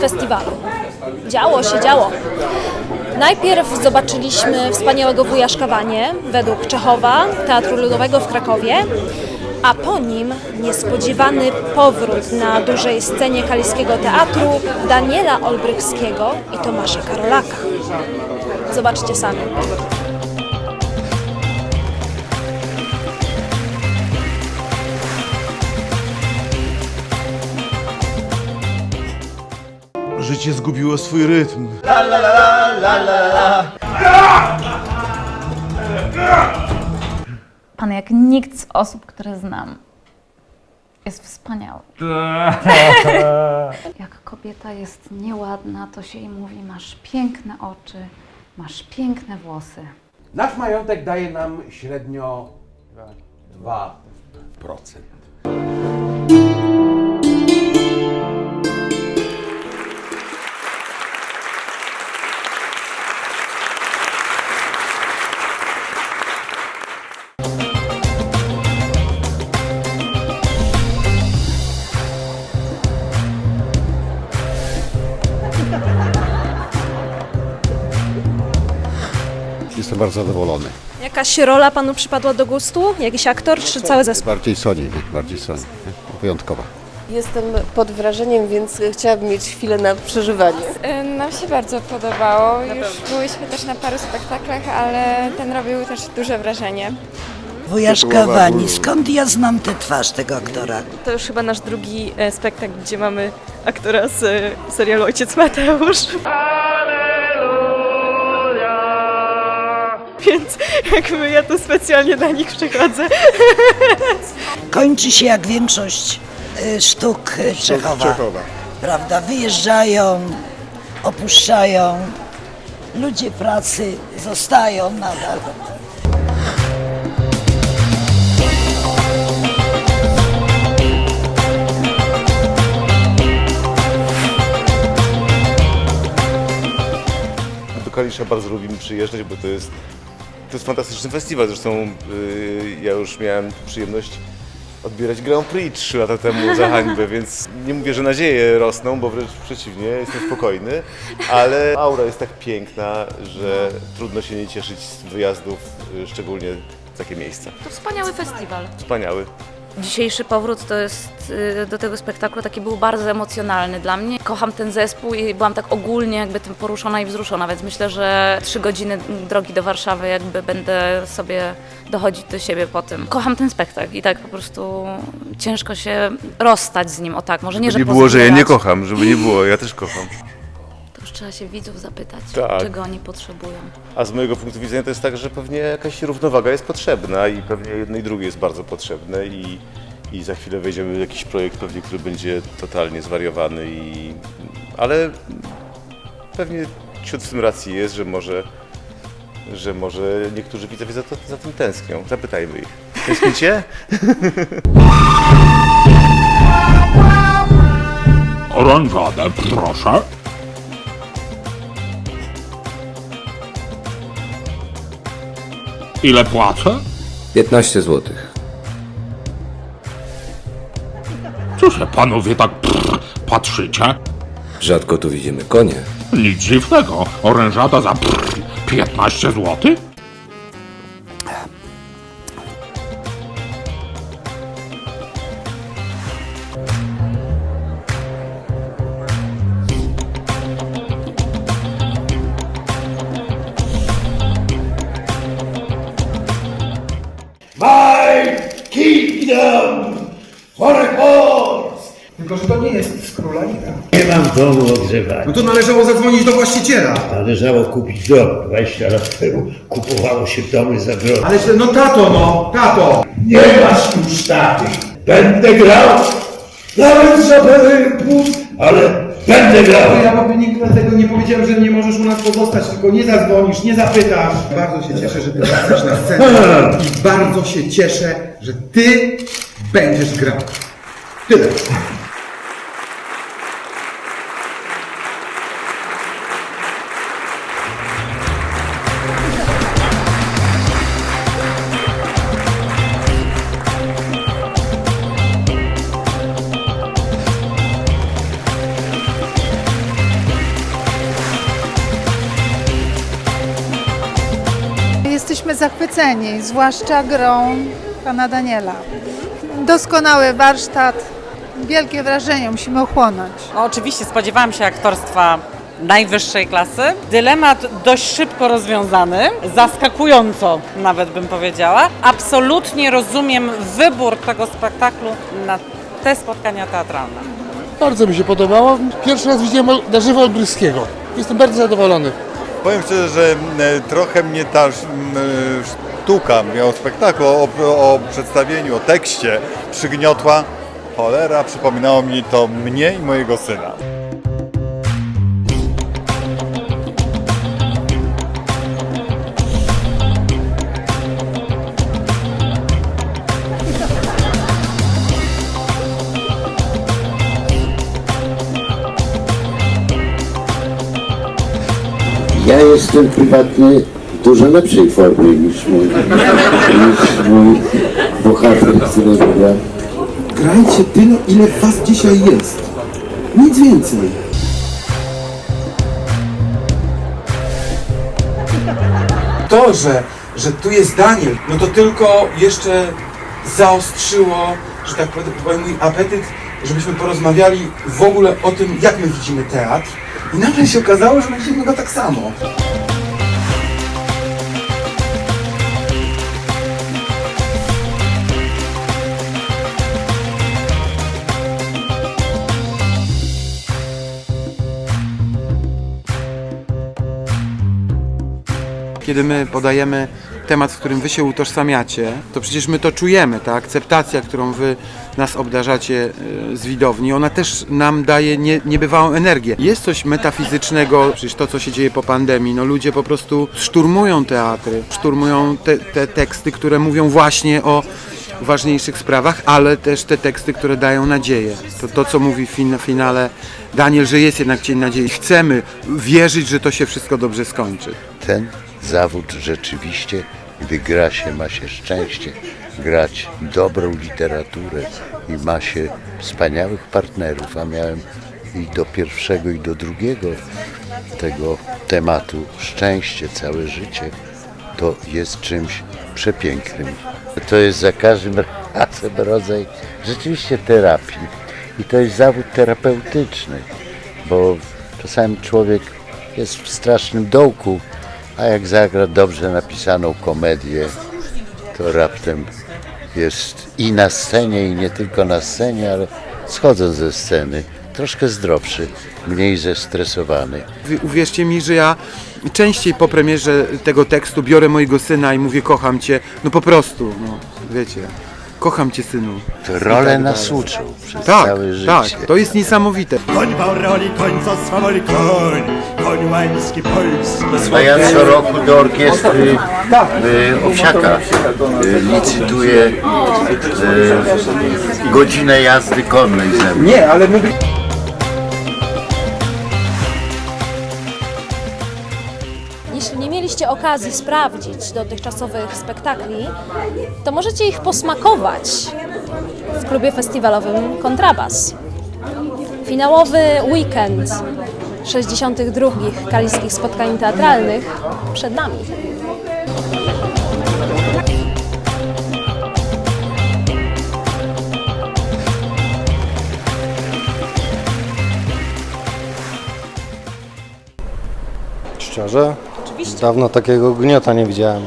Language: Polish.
festiwalu. Działo się, działo. Najpierw zobaczyliśmy wspaniałego wuja Szkawanie według Czechowa, Teatru Ludowego w Krakowie, a po nim niespodziewany powrót na dużej scenie kaliskiego teatru Daniela Olbrychskiego i Tomasza Karolaka. Zobaczcie sami. Życie zgubiło swój rytm. Pan jak nikt z osób, które znam. Jest wspaniały. jak kobieta jest nieładna, to się jej mówi, masz piękne oczy, masz piękne włosy. Nasz majątek daje nam średnio 2%. Jestem bardzo zadowolony. Jakaś rola panu przypadła do gustu? Jakiś aktor czy cały zespół? Bardziej Soni, bardziej Soni. Wyjątkowa. Jestem pod wrażeniem, więc chciałabym mieć chwilę na przeżywanie. Y, Nam się bardzo podobało. Już byłyśmy też na paru spektaklach, ale ten robił też duże wrażenie. Wujaszka Wani, skąd ja znam tę twarz tego aktora? To już chyba nasz drugi e, spektakl, gdzie mamy aktora z e, serialu Ojciec Mateusz. Więc jakby ja tu specjalnie dla nich przychodzę. Kończy się jak większość y, sztuk y, Czechowa. Czechowa. Prawda? Wyjeżdżają, opuszczają, ludzie pracy zostają nadal. Do Kalisza bardzo lubimy przyjeżdżać, bo to jest, to jest fantastyczny festiwal. Zresztą yy, ja już miałem przyjemność odbierać Grand Prix 3 lata temu za hańbę, więc nie mówię, że nadzieje rosną, bo wręcz przeciwnie, jestem spokojny, ale aura jest tak piękna, że trudno się nie cieszyć z wyjazdów, yy, szczególnie w takie miejsca. To wspaniały festiwal. Wspaniały. Dzisiejszy powrót to jest y, do tego spektaklu taki był bardzo emocjonalny dla mnie. Kocham ten zespół i byłam tak ogólnie jakby tym poruszona i wzruszona, więc myślę, że trzy godziny drogi do Warszawy jakby będę sobie dochodzić do siebie po tym. Kocham ten spektakl i tak po prostu ciężko się rozstać z nim, o tak, może nie, że nie było, że ja nie kocham, żeby nie było, ja też kocham. Już trzeba się widzów zapytać, Tak. czego oni potrzebują. A z mojego punktu widzenia to jest tak, że pewnie jakaś równowaga jest potrzebna i pewnie jedno i drugie jest bardzo potrzebne i, i za chwilę wejdziemy w jakiś projekt pewnie, który będzie totalnie zwariowany i... ale pewnie ciut w tym racji jest, że może że może niektórzy widzowie za, to, za tym tęsknią. Zapytajmy ich. Tęsknicie? Oranżadę, proszę. Ile płacę? 15 zł. Co się panowie tak prr, patrzycie? Rzadko tu widzimy konie. Nic dziwnego. Orężada za prr, 15 zł? Tylko, że to nie jest z króla Lira. Nie mam domu ogrzewania. No to należało zadzwonić do właściciela. Należało kupić dom. 20 lat temu kupowało się domy za grosz. Ale no tato, no, tato! Nie masz już taty. Będę grał. Nawet za pełen pół, ale będę grał. Ja pewnie dlatego nie powiedziałem, że nie możesz u nas pozostać, tylko nie zadzwonisz, nie zapytasz. Bardzo się cieszę, że ty wracasz na scenę i bardzo się cieszę, że ty będziesz grał. Tyle. Jesteśmy zachwyceni, zwłaszcza grą pana Daniela. Doskonały warsztat, wielkie wrażenie, musimy ochłonąć. Oczywiście spodziewałam się aktorstwa najwyższej klasy. Dylemat dość szybko rozwiązany, zaskakująco nawet bym powiedziała. Absolutnie rozumiem wybór tego spektaklu na te spotkania teatralne. Bardzo mi się podobało. Pierwszy raz widziałem na żywo Olbryskiego. Jestem bardzo zadowolony. Powiem szczerze, że e, trochę mnie ta m, sztuka, mówię o spektaklu, o, o przedstawieniu, o tekście przygniotła. Cholera, przypominało mi to mnie i mojego syna. Ja jestem prywatnie w dużo lepszej formie niż mój, niż mój bohater, którego gra. Grajcie tyle, ile was dzisiaj jest. Nic więcej. To, że, że tu jest Daniel, no to tylko jeszcze zaostrzyło, że tak powiem, mój apetyt, żebyśmy porozmawiali w ogóle o tym, jak my widzimy teatr. I nagle się okazało, że my widzimy go tak samo. Kiedy my podajemy temat, z którym wy się utożsamiacie, to przecież my to czujemy, ta akceptacja, którą wy nas obdarzacie e, z widowni, ona też nam daje nie, niebywałą energię. Jest coś metafizycznego, przecież to, co się dzieje po pandemii, no ludzie po prostu szturmują teatry, szturmują te, te teksty, które mówią właśnie o ważniejszych sprawach, ale też te teksty, które dają nadzieję. To, to co mówi w fin- finale Daniel, że jest jednak cień nadziei. Chcemy wierzyć, że to się wszystko dobrze skończy. Ten zawód rzeczywiście, gdy gra się, ma się szczęście grać dobrą literaturę i ma się wspaniałych partnerów, a miałem i do pierwszego i do drugiego tego tematu szczęście, całe życie, to jest czymś przepięknym. To jest za każdym razem rodzaj rzeczywiście terapii i to jest zawód terapeutyczny, bo czasami człowiek jest w strasznym dołku, a jak zagra dobrze napisaną komedię, to raptem jest i na scenie, i nie tylko na scenie, ale schodząc ze sceny, troszkę zdrowszy, mniej zestresowany. Uwierzcie mi, że ja częściej po premierze tego tekstu biorę mojego syna i mówię kocham cię, no po prostu, no wiecie, kocham cię synu. To I role tak nas uczą przez Tak, całe życie. tak, to jest niesamowite. Koń Bauroli, koń co swawoli, koń, koń łański polski. A ja co roku do orkiestry y, Owsiaka y, licytuję y, godzinę jazdy konnej ze mną. Nie, ale my... okazji sprawdzić dotychczasowych spektakli, to możecie ich posmakować w klubie festiwalowym Kontrabas. Finałowy weekend 62. kaliskich spotkań teatralnych przed nami. Szczerze? Dawno takiego gniota nie widziałem.